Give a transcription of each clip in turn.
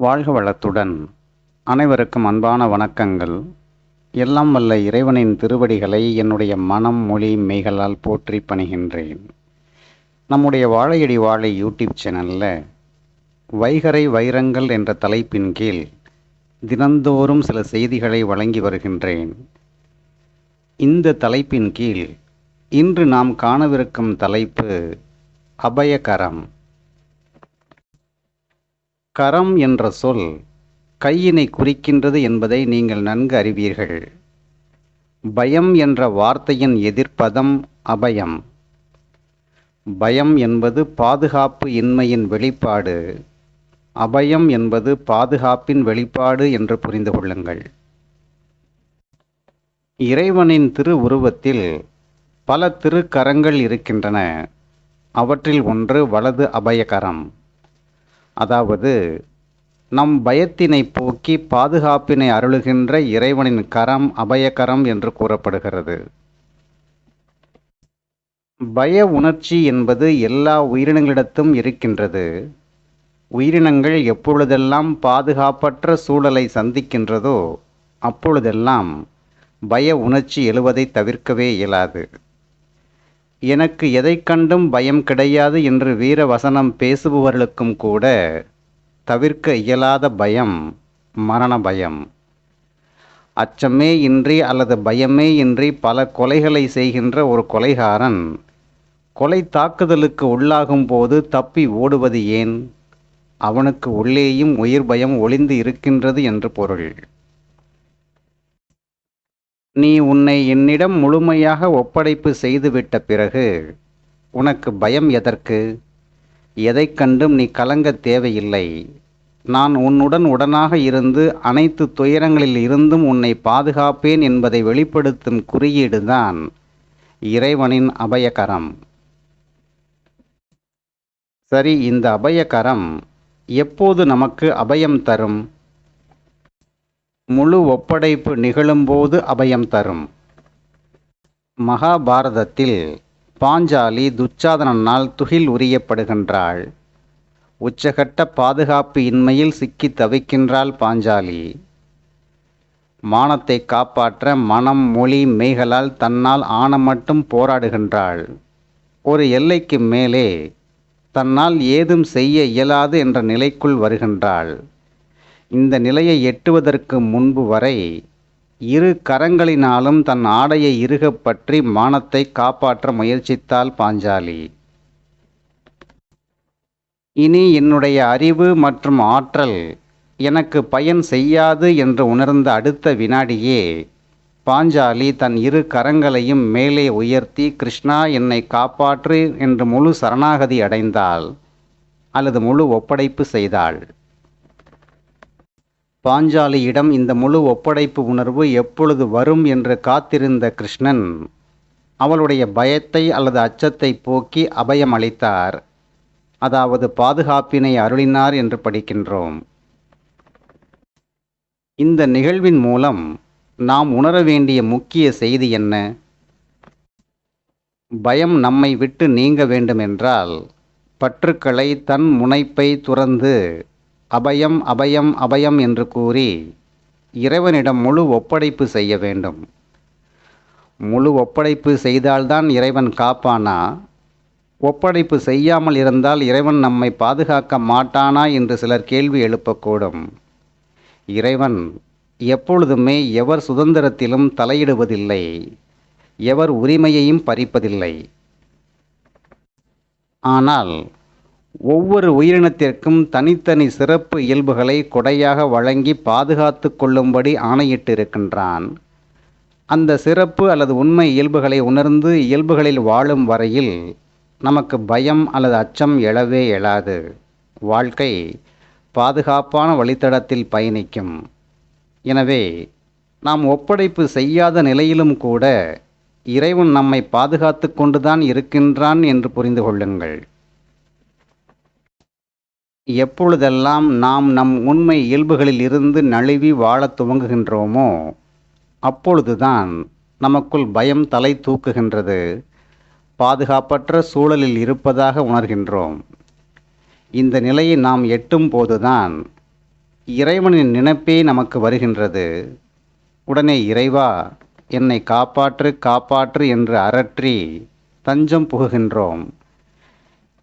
வாழ்க வளத்துடன். அனைவருக்கும் அன்பான வணக்கங்கள். எல்லாம் வல்ல இறைவனின் திருவடிகளை என்னுடைய மனம் மொழி மெய்களால் போற்றி பணிகின்றேன். நம்முடைய வாழையடி வாழை யூடியூப் சேனலில் வைகரை வைரங்கள் என்ற தலைப்பின் கீழ் தினந்தோறும் சில செய்திகளை வழங்கி வருகின்றேன். இந்த தலைப்பின் கீழ் இன்று நாம் காணவிருக்கும் தலைப்பு அபயகரம். கரம் என்ற சொல் கையினை குறிக்கின்றது என்பதை நீங்கள் நன்கு அறிவீர்கள். பயம் என்ற வார்த்தையின் எதிர்ப்பதம் அபயம். பயம் என்பது பாதுகாப்பு இன்மையின் வெளிப்பாடு. அபயம் என்பது பாதுகாப்பின் வெளிப்பாடு என்று புரிந்து கொள்ளுங்கள். இறைவனின் திரு உருவத்தில் பல திருக்கரங்கள் இருக்கின்றன. அவற்றில் ஒன்று வலது அபயகரம். அதாவது நம் பயத்தினை போக்கி பாதுகாப்பினை அருளுகின்ற இறைவனின் கரம் அபயகரம் என்று கூறப்படுகிறது. பய உணர்ச்சி என்பது எல்லா உயிரினங்களிடத்தும் இருக்கின்றது. உயிரினங்கள் எப்பொழுதெல்லாம் பாதுகாப்பற்ற சூழலை சந்திக்கின்றதோ அப்பொழுதெல்லாம் பய உணர்ச்சி எழுவதை தவிர்க்கவே இயலாது. எனக்கு எதை கண்டும் பயம் கிடையாது என்று வீர வசனம் பேசுபவர்களுக்கும் கூட தவிர்க்க இயலாத பயம் மரண பயம். அச்சமே இன்றி அல்லது பயமே இன்றி பல கொலைகளை செய்கின்ற ஒரு கொலைகாரன் கொலை தாக்குதலுக்கு உள்ளாகும் போது தப்பி ஓடுவது ஏன்? அவனுக்கு உள்ளேயும் உயிர் பயம் ஒளிந்து இருக்கின்றது என்று பொருள். நீ உன்னை என்னிடம் முழுமையாக ஒப்படைப்பு செய்துவிட்ட பிறகு உனக்கு பயம் எதற்கு? எதை கண்டும் நீ கலங்க தேவையில்லை. நான் உன்னுடன் உடனாக இருந்து அனைத்து துயரங்களில் இருந்தும் உன்னை பாதுகாப்பேன் என்பதை வெளிப்படுத்தும் குறியீடுதான் இறைவனின் அபயகரம். சரி இந்த அபயகரம் எப்போது நமக்கு அபயம் தரும்? முழு ஒப்படைப்பு நிகழும்போது அபயம் தரும். மகாபாரதத்தில் பாஞ்சாலி துச்சாதனனால் துகில் உரியப்படுகின்றாள். உச்சகட்ட பாதுகாப்பு இன்மையில் சிக்கி தவிக்கின்றாள் பாஞ்சாலி. மானத்தை காப்பாற்ற மனம் மொழி மெய்களால் தன்னால் ஆன மட்டும் போராடுகின்றாள். ஒரு எல்லைக்கு மேலே தன்னால் ஏதும் செய்ய இயலாது என்ற நிலைக்குள் வருகின்றாள். இந்த நிலையை எட்டுவதற்கு முன்பு வரை இரு கரங்களினாலும் தன் ஆடையை இறுகப் பற்றி மானத்தை காப்பாற்ற முயற்சித்தாள் பாஞ்சாலி. இனி என்னுடைய அறிவு மற்றும் ஆற்றல் எனக்கு பயன் செய்யாது என்று உணர்ந்த அடுத்த வினாடியே பாஞ்சாலி தன் இரு கரங்களையும் மேலே உயர்த்தி கிருஷ்ணா என்னை காப்பாற்று என்று முழு சரணாகதி அடைந்தாள் அல்லது முழு ஒப்படைப்பு செய்தாள். பாஞ்சாலியிடம் இந்த முழு ஒப்படைப்பு உணர்வு எப்பொழுது வரும் என்று காத்திருந்த கிருஷ்ணன் அவளுடைய பயத்தை அல்லது அச்சத்தை போக்கி அபயம் அளித்தார். அதாவது பாதுகாப்பினை அருளினார் என்று படிக்கின்றோம். இந்த நிகழ்வின் மூலம் நாம் உணர வேண்டிய முக்கிய செய்தி என்ன? பயம் நம்மை விட்டு நீங்க வேண்டுமென்றால் பற்றுக்களை தன் முனைப்பை துறந்து அபயம் அபயம் அபயம் என்று கூறி இறைவனிடம் முழு ஒப்படைப்பு செய்ய வேண்டும். முழு ஒப்படைப்பு செய்தால்தான் இறைவன் காப்பானா? ஒப்படைப்பு செய்யாமல் இருந்தால் இறைவன் நம்மை பாதுகாக்க மாட்டானா என்று சிலர் கேள்வி எழுப்பக்கூடும். இறைவன் எப்பொழுதுமே எவர் சுதந்திரத்திலும் தலையிடுவதில்லை எவர் உரிமையையும் பறிப்பதில்லை. ஆனால் ஒவ்வொரு உயிரினத்திற்கும் தனித்தனி சிறப்பு இயல்புகளை கொடையாக வழங்கி பாதுகாத்து கொள்ளும்படி ஆணையிட்டிருக்கின்றான். அந்த சிறப்பு அல்லது உண்மை இயல்புகளை உணர்ந்து இயல்புகளில் வாழும் வரையில் நமக்கு பயம் அல்லது அச்சம் எழவே எழாது. வாழ்க்கை பாதுகாப்பான வழித்தடத்தில் பயணிக்கும். எனவே நாம் ஒப்படைப்பு செய்யாத நிலையிலும் கூட இறைவன் நம்மை பாதுகாத்து கொண்டுதான் இருக்கின்றான் என்று புரிந்து கொள்ளுங்கள். எப்பொழுதெல்லாம் நாம் நம் உண்மை இயல்புகளில் இருந்து நழுவி வாழத் துவங்குகின்றோமோ அப்பொழுதுதான் நமக்குள் பயம் தலை தூக்குகின்றது. பாதுகாப்பற்ற சூழலில் இருப்பதாக உணர்கின்றோம். இந்த நிலையை நாம் எட்டும் போதுதான் இறைவனின் நினைப்பே நமக்கு வருகின்றது. உடனே இறைவா என்னை காப்பாற்று காப்பாற்று என்று அரற்றி தஞ்சம் புகுகின்றோம்.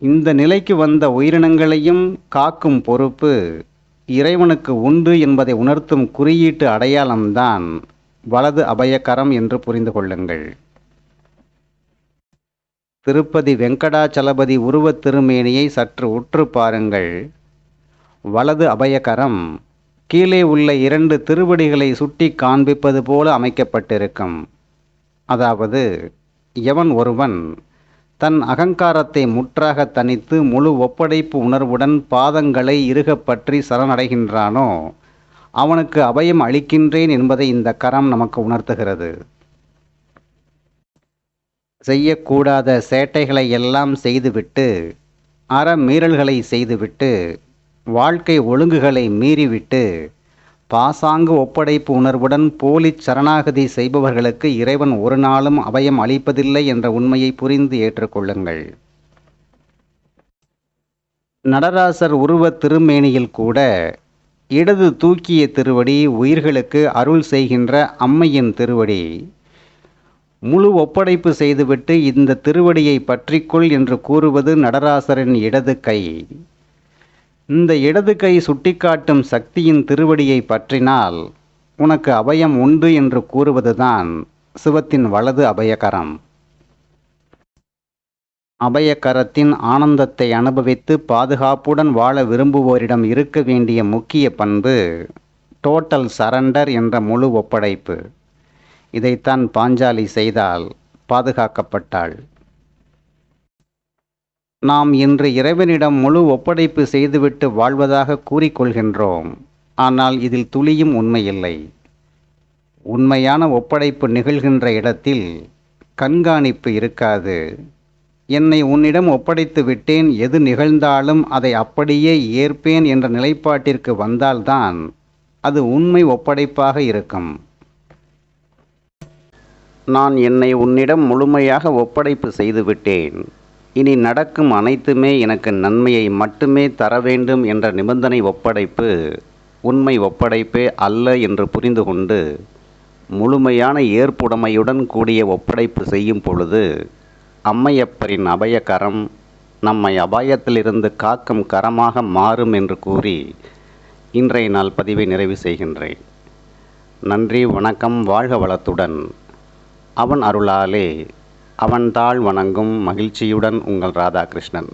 இந்த நிலைக்கு வந்த உயிரினங்களையும் காக்கும் பொறுப்பு இறைவனுக்கு உண்டு என்பதை உணர்த்தும் குறியீட்டு அடையாளம்தான் வலது அபயக்கரம் என்று புரிந்து கொள்ளுங்கள். திருப்பதி வெங்கடாச்சலபதி உருவத் திருமேனியை சற்று உற்று பாருங்கள். வலது அபயக்கரம் கீழே உள்ள இரண்டு திருவடிகளை சுட்டி காண்பிப்பது போல அமைக்கப்பட்டிருக்கும். அதாவது எவன் ஒருவன் தன் அகங்காரத்தை முற்றாக தனித்து முழு ஒப்படைப்பு உணர்வுடன் பாதங்களை இறுகப் பற்றி சரணடைகின்றானோ அவனுக்கு அபயம் அளிக்கின்றேன் என்பதை இந்த கரம் நமக்கு உணர்த்துகிறது. செய்யக்கூடாத சேட்டைகளை எல்லாம் செய்துவிட்டு அறமீறல்களை செய்துவிட்டு வாழ்க்கை ஒழுங்குகளை மீறிவிட்டு பாசாங்கு ஒப்படைப்பு உணர்வுடன் போலி சரணாகதி செய்பவர்களுக்கு இறைவன் ஒரு நாளும் அபயம் அளிப்பதில்லை என்ற உண்மையை புரிந்து ஏற்றுக்கொள்ளுங்கள். நடராசர் உருவத் திருமேனியில் கூட இடது தூக்கிய திருவடி உயிர்களுக்கு அருள் செய்கின்ற அம்மையின் திருவடி. முழு ஒப்படைப்பு செய்துவிட்டு இந்த திருவடியை பற்றிக்கொள் என்று கூறுவது நடராசரின் இடது கை. இந்த இடது கை சுட்டிக்காட்டும் சக்தியின் திருவடியை பற்றினால் உனக்கு அபயம் உண்டு என்று கூறுவதுதான் சிவத்தின் வலது அபயகரம். அபயக்கரத்தின் ஆனந்தத்தை அனுபவித்து பாதுகாப்புடன் வாழ விரும்புவோரிடம் இருக்க வேண்டிய முக்கிய பண்பு டோட்டல் சரண்டர் என்ற முழு ஒப்படைப்பு. இதைத்தான் பாஞ்சாலி செய்தால் பாதுகாக்கப்பட்டாள். நாம் இன்று இறைவனிடம் முழு ஒப்படைப்பு செய்துவிட்டு வாழ்வதாக கூறிக்கொள்கின்றோம். ஆனால் இதில் துளியும் உண்மையில்லை. உண்மையான ஒப்படைப்பு நிகழ்கின்ற இடத்தில் கண்காணிப்பு இருக்காது. என்னை உன்னிடம் ஒப்படைத்து விட்டேன் எது நிகழ்ந்தாலும் அதை அப்படியே ஏற்பேன் என்ற நிலைப்பாட்டிற்கு வந்தால்தான் அது உண்மை ஒப்படைப்பாக இருக்கும். நான் என்னை உன்னிடம் முழுமையாக ஒப்படைப்பு செய்துவிட்டேன். இனி நடக்கும் அனைத்துமே எனக்கு நன்மையை மட்டுமே தர வேண்டும் என்ற நிபந்தனை ஒப்படைப்பு உண்மை ஒப்படைப்பே அல்ல என்று புரிந்து கொண்டு முழுமையான ஏற்புடைமையுடன் கூடிய ஒப்படைப்பு செய்யும் பொழுது அம்மையப்பரின் அபயக்கரம் நம்மை அபாயத்திலிருந்து காக்கும் கரமாக மாறும் என்று கூறி இன்றைய நாள் பதிவை நிறைவு செய்கின்றேன். நன்றி வணக்கம் வாழ்க வளத்துடன். அவன் அருளாலே அவன்தாள் வணங்கும் மகிழ்ச்சியுடன் உங்கள் ராதாகிருஷ்ணன்.